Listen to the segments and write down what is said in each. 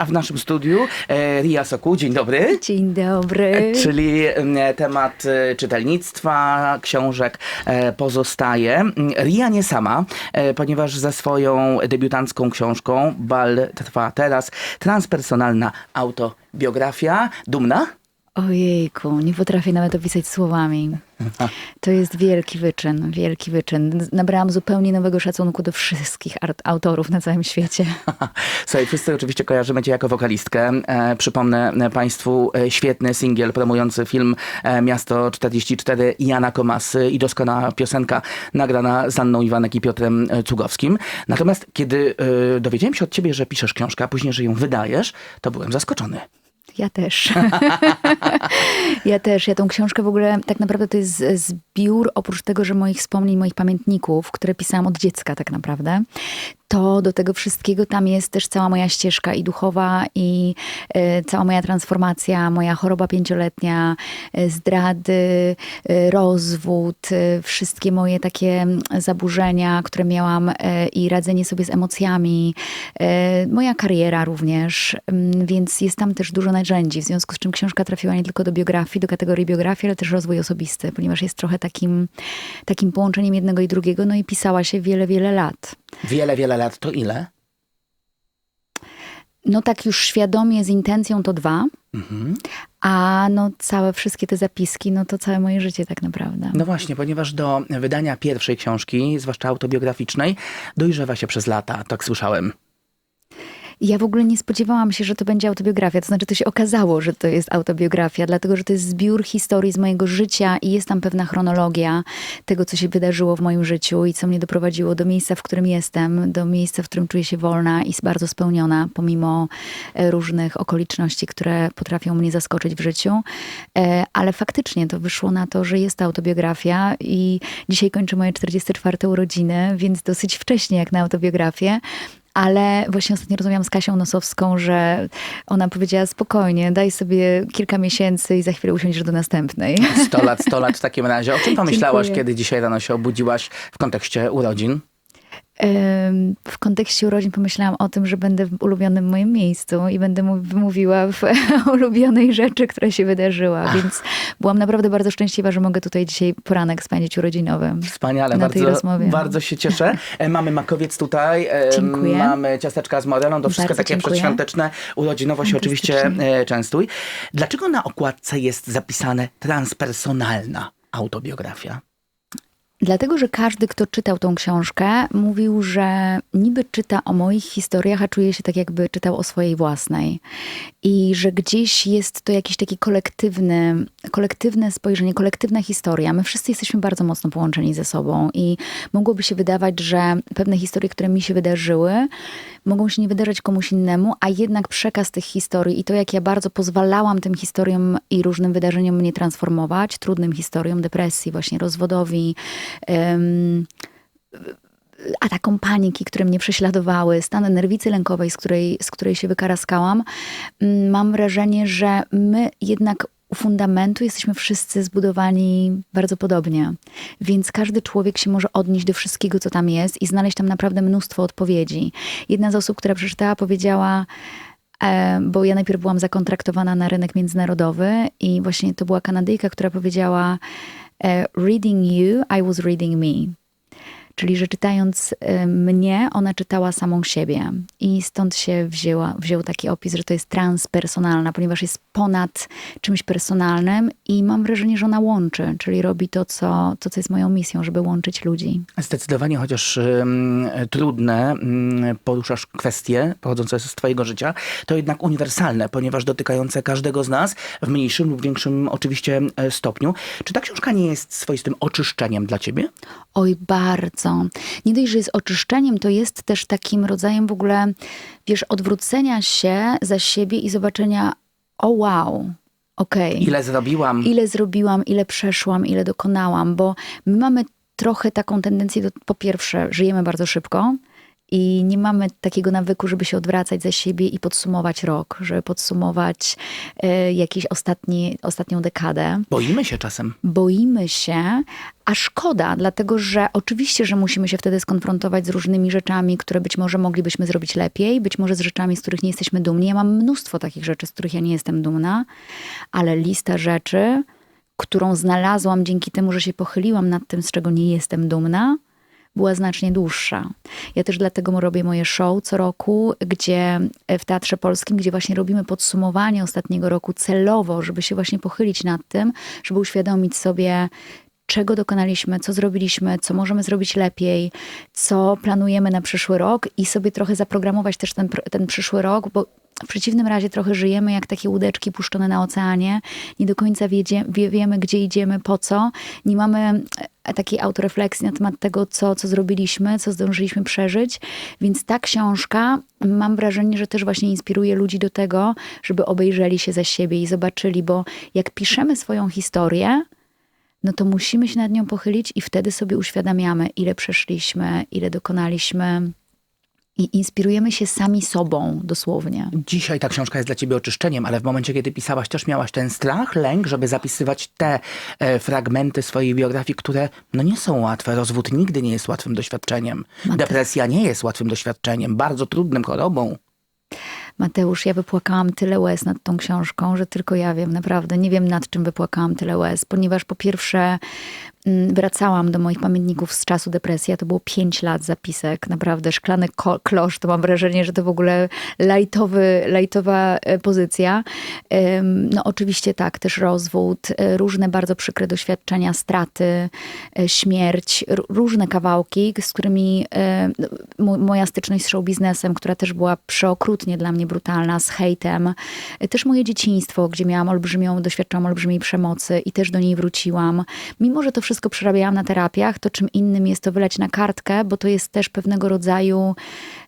A w naszym studiu e, Ria Soku, dzień dobry. Dzień dobry. Czyli mm, temat e, czytelnictwa, książek e, pozostaje. Ria nie sama, e, ponieważ ze swoją debiutancką książką Bal trwa teraz transpersonalna autobiografia. Dumna? Ojejku, nie potrafię nawet opisać słowami. To jest wielki wyczyn, wielki wyczyn. Nabrałam zupełnie nowego szacunku do wszystkich autorów na całym świecie. Słuchaj, wszyscy oczywiście kojarzymy cię jako wokalistkę. E, przypomnę e, państwu e, świetny singiel promujący film e, Miasto 44 Jana Komasy i doskonała piosenka nagrana z Anną Iwanek i Piotrem Cugowskim. Natomiast kiedy e, dowiedziałem się od ciebie, że piszesz książkę, a później, że ją wydajesz, to byłem zaskoczony. Ja też. ja też. Ja tą książkę w ogóle, tak naprawdę to jest zbiór, oprócz tego, że moich wspomnień, moich pamiętników, które pisałam od dziecka tak naprawdę, to do tego wszystkiego tam jest też cała moja ścieżka i duchowa, i e, cała moja transformacja, moja choroba pięcioletnia, e, zdrady, e, rozwód, wszystkie moje takie zaburzenia, które miałam i radzenie sobie z emocjami, moja kariera również, więc jest tam też dużo narzędzi, w związku z czym książka trafiła nie tylko do biografii, do kategorii biografii, ale też rozwój osobisty, ponieważ jest trochę takim, takim połączeniem jednego i drugiego, no i pisała się wiele, wiele lat. Wiele, wiele lat to ile? No tak już świadomie z intencją to dwa, Mhm. a no całe wszystkie te zapiski, no to całe moje życie tak naprawdę. No właśnie, ponieważ do wydania pierwszej książki, zwłaszcza autobiograficznej, dojrzewa się przez lata, tak słyszałem. Ja w ogóle nie spodziewałam się, że to będzie autobiografia. To znaczy, to się okazało, że to jest autobiografia, dlatego że to jest zbiór historii z mojego życia i jest tam pewna chronologia tego, co się wydarzyło w moim życiu i co mnie doprowadziło do miejsca, w którym jestem, do miejsca, w którym czuję się wolna i bardzo spełniona, pomimo e, różnych okoliczności, które potrafią mnie zaskoczyć w życiu. E, Ale faktycznie to wyszło na to, że jest to autobiografia i dzisiaj kończę moje 44 urodziny, więc dosyć wcześnie jak na autobiografię. Ale właśnie ostatnio rozmawiałam z Kasią Nosowską, że ona powiedziała spokojnie, daj sobie kilka miesięcy i za chwilę usiądziesz do następnej. 100 lat, 100 lat w takim razie. O czym pomyślałaś, Dziękuję. kiedy dzisiaj rano się obudziłaś w kontekście urodzin? W kontekście urodzin pomyślałam o tym, że będę w ulubionym moim miejscu i będę mu- mówiła w ulubionej rzeczy, która się wydarzyła. Więc byłam naprawdę bardzo szczęśliwa, że mogę tutaj dzisiaj poranek spędzić urodzinowy. Wspaniale, Na tej bardzo, rozmowie. bardzo się cieszę. E, Mamy makowiec tutaj, e, Dziękuję. mamy ciasteczka z morelą, to wszystko Bardzo takie dziękuję. przedświąteczne, urodzinowo się oczywiście e, częstuj. Dlaczego na okładce jest zapisane transpersonalna autobiografia? Dlatego, że każdy, kto czytał tą książkę, mówił, że niby czyta o moich historiach, a czuje się tak, jakby czytał o swojej własnej. I że gdzieś jest to jakiś taki kolektywny, kolektywne spojrzenie, kolektywna historia. My wszyscy jesteśmy bardzo mocno połączeni ze sobą i mogłoby się wydawać, że pewne historie, które mi się wydarzyły, mogą się nie wydarzać komuś innemu, a jednak przekaz tych historii i to, jak ja bardzo pozwalałam tym historiom i różnym wydarzeniom mnie transformować, trudnym historiom, depresji, właśnie rozwodowi, atakom paniki, które mnie prześladowały, stan nerwicy lękowej, z której, z której się wykaraskałam, mm, mam wrażenie, że my jednak u fundamentu jesteśmy wszyscy zbudowani bardzo podobnie. Więc każdy człowiek się może odnieść do wszystkiego, co tam jest i znaleźć tam naprawdę mnóstwo odpowiedzi. Jedna z osób, która przeczytała, powiedziała, e, bo ja najpierw byłam zakontraktowana na rynek międzynarodowy i właśnie to była Kanadyjka, która powiedziała e, reading you, I was reading me. Czyli, że czytając y, mnie, ona czytała samą siebie. I stąd się wzięła, wziął taki opis, że to jest transpersonalna, ponieważ jest ponad czymś personalnym i mam wrażenie, że ona łączy, czyli robi to, co, to, co jest moją misją, żeby łączyć ludzi. Zdecydowanie, chociaż ym, trudne, ym, poruszasz kwestie pochodzące z twojego życia, to jednak uniwersalne, ponieważ dotykające każdego z nas w mniejszym lub większym oczywiście e, stopniu. Czy ta książka nie jest swoistym oczyszczeniem dla ciebie? Oj, bardzo. Nie dość, że jest oczyszczeniem, to jest też takim rodzajem w ogóle, wiesz, odwrócenia się za siebie i zobaczenia, o wow, okej. Ile zrobiłam? ile zrobiłam, ile przeszłam, ile dokonałam, bo my mamy trochę taką tendencję do, po pierwsze, żyjemy bardzo szybko I nie mamy takiego nawyku, żeby się odwracać za siebie i podsumować rok, żeby podsumować e, jakiś ostatni, ostatnią dekadę. Boimy się czasem. Boimy się, a szkoda, dlatego że oczywiście, że musimy się wtedy skonfrontować z różnymi rzeczami, które być może moglibyśmy zrobić lepiej, być może z rzeczami, z których nie jesteśmy dumni. Ja mam mnóstwo takich rzeczy, z których ja nie jestem dumna, ale lista rzeczy, którą znalazłam dzięki temu, że się pochyliłam nad tym, z czego nie jestem dumna, była znacznie dłuższa. Ja też dlatego robię moje show co roku, gdzie e, w Teatrze Polskim, gdzie właśnie robimy podsumowanie ostatniego roku celowo, żeby się właśnie pochylić nad tym, żeby uświadomić sobie, czego dokonaliśmy, co zrobiliśmy, co możemy zrobić lepiej, co planujemy na przyszły rok i sobie trochę zaprogramować też ten, ten przyszły rok, bo w przeciwnym razie trochę żyjemy jak takie łódeczki puszczone na oceanie. Nie do końca wiedzie, wie, wiemy, gdzie idziemy, po co. Nie mamy e, takiej autorefleksji na temat tego, co, co zrobiliśmy, co zdążyliśmy przeżyć. Więc ta książka, mam wrażenie, że też właśnie inspiruje ludzi do tego, żeby obejrzeli się za siebie i zobaczyli, bo jak piszemy swoją historię, no to musimy się nad nią pochylić i wtedy sobie uświadamiamy, ile przeszliśmy, ile dokonaliśmy. I inspirujemy się sami sobą, dosłownie. Dzisiaj ta książka jest dla ciebie oczyszczeniem, ale w momencie, kiedy pisałaś, też miałaś ten strach, lęk, żeby zapisywać te e, fragmenty swojej biografii, które no nie są łatwe. Rozwód nigdy nie jest łatwym doświadczeniem. Depresja nie jest łatwym doświadczeniem, bardzo trudnym chorobą. Mateusz, ja wypłakałam tyle łez nad tą książką, że tylko ja wiem, naprawdę. Nie wiem nad czym wypłakałam tyle łez, ponieważ po pierwsze wracałam do moich pamiętników z czasu depresji, to było pięć lat zapisek, naprawdę szklany klosz, to mam wrażenie, że to w ogóle lajtowy, lajtowa e, pozycja. No oczywiście tak, też rozwód, e, różne bardzo przykre doświadczenia, straty, e, śmierć, różne kawałki, z którymi mo- moja styczność z show biznesem, która też była przeokrutnie dla mnie brutalna, z hejtem. Też moje dzieciństwo, gdzie miałam olbrzymią, doświadczałam olbrzymiej przemocy i też do niej wróciłam. Mimo, że to przerabiałam na terapiach, to czym innym jest to wyleć na kartkę, bo to jest też pewnego rodzaju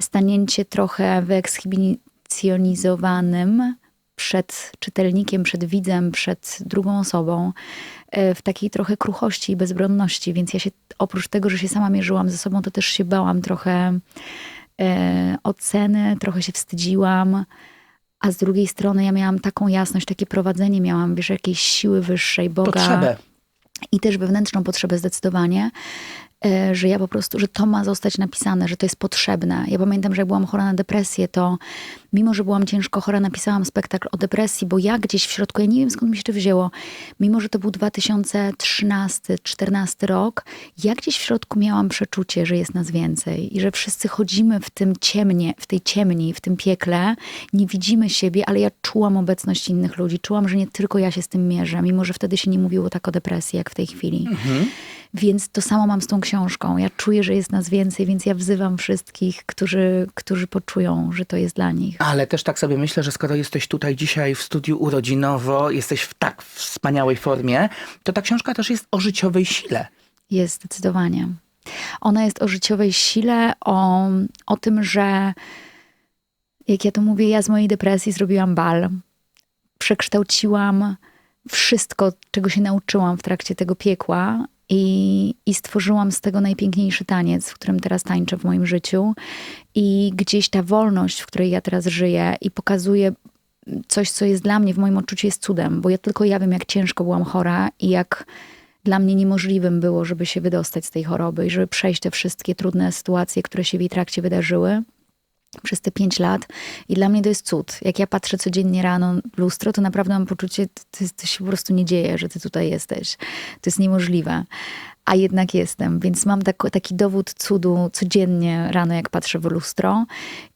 stanięcie trochę wyekshibicyjonizowanym przed czytelnikiem, przed widzem, przed drugą osobą, e, w takiej trochę kruchości i bezbronności. Więc ja się, oprócz tego, że się sama mierzyłam ze sobą, to też się bałam trochę e, oceny, trochę się wstydziłam. A z drugiej strony ja miałam taką jasność, takie prowadzenie miałam, wiesz, jakiejś siły wyższej, Boga Potrzebę. I też wewnętrzną potrzebę zdecydowanie, że ja po prostu, że to ma zostać napisane, że to jest potrzebne. Ja pamiętam, że jak byłam chora na depresję, to mimo, że byłam ciężko chora, napisałam spektakl o depresji, bo ja gdzieś w środku, ja nie wiem skąd mi się to wzięło, mimo, że to był 2013-2014 rok, ja gdzieś w środku miałam przeczucie, że jest nas więcej i że wszyscy chodzimy w tym ciemnie, w tej ciemni, w tym piekle, nie widzimy siebie, ale ja czułam obecność innych ludzi, czułam, że nie tylko ja się z tym mierzę, mimo, że wtedy się nie mówiło tak o depresji, jak w tej chwili. Więc to samo mam z tą książką. Ja czuję, że jest nas więcej, więc ja wzywam wszystkich, którzy, którzy poczują, że to jest dla nich. Ale też tak sobie myślę, że skoro jesteś tutaj dzisiaj w studiu urodzinowo, jesteś w tak wspaniałej formie, to ta książka też jest o życiowej sile. Jest zdecydowanie. Ona jest o życiowej sile, o, o tym, że jak ja to mówię, ja z mojej depresji zrobiłam bal. Przekształciłam wszystko, czego się nauczyłam w trakcie tego piekła i, i stworzyłam z tego najpiękniejszy taniec, w którym teraz tańczę w moim życiu. I gdzieś ta wolność, w której ja teraz żyję i pokazuję coś, co jest dla mnie, w moim odczuciu jest cudem, bo ja tylko ja wiem, jak ciężko byłam chora i jak dla mnie niemożliwym było, żeby się wydostać z tej choroby i żeby przejść te wszystkie trudne sytuacje, które się w jej trakcie wydarzyły przez te pięć lat. I dla mnie to jest cud. Jak ja patrzę codziennie rano w lustro, to naprawdę mam poczucie, to, to się po prostu nie dzieje, że ty tutaj jesteś. To jest niemożliwe. A jednak jestem, więc mam tak, taki dowód cudu codziennie rano, jak patrzę w lustro.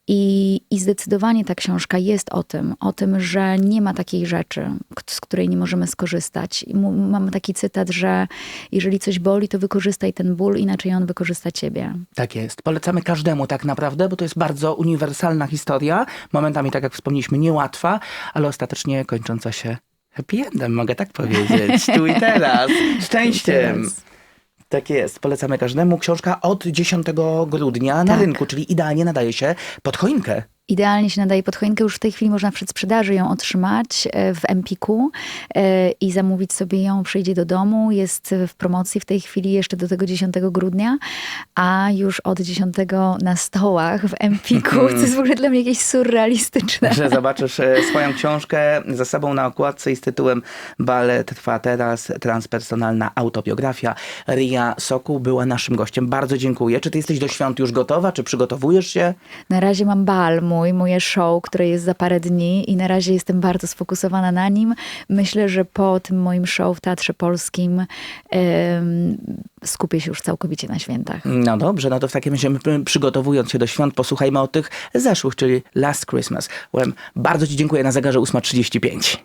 I, I zdecydowanie ta książka jest o tym, o tym, że nie ma takiej rzeczy, z której nie możemy skorzystać. I mam taki cytat, że jeżeli coś boli, to wykorzystaj ten ból, inaczej on wykorzysta ciebie. Tak jest. Polecamy każdemu tak naprawdę, bo to jest bardzo uniwersalna historia. Momentami, tak jak wspomnieliśmy, niełatwa, ale ostatecznie kończąca się happy endem, mogę tak powiedzieć. Tu i teraz. Szczęściem. Tak jest. Polecamy każdemu. Książka od 10 grudnia na Tak. rynku, czyli idealnie nadaje się pod choinkę. Idealnie się nadaje pod choinkę. Już w tej chwili można w przedsprzedaży ją otrzymać e, w Empiku e, i zamówić sobie ją, przyjdzie do domu. Jest w promocji w tej chwili jeszcze do tego 10 grudnia, a już od 10 na stołach w Empiku, co jest w ogóle dla mnie jakieś surrealistyczne. że zobaczysz e, swoją książkę za sobą na okładce i z tytułem Balet trwa teraz, transpersonalna autobiografia. Ria Sokół była naszym gościem. Bardzo dziękuję. Czy ty jesteś do świąt już gotowa? Czy przygotowujesz się? Na razie mam bal mój, moje show, które jest za parę dni i na razie jestem bardzo sfokusowana na nim. Myślę, że po tym moim show w Teatrze Polskim skupię się już całkowicie na świętach. No dobrze, no to w takim razie przygotowując się do świąt, posłuchajmy o tych zeszłych, czyli Last Christmas. Bardzo ci dziękuję na zegarze 8.35.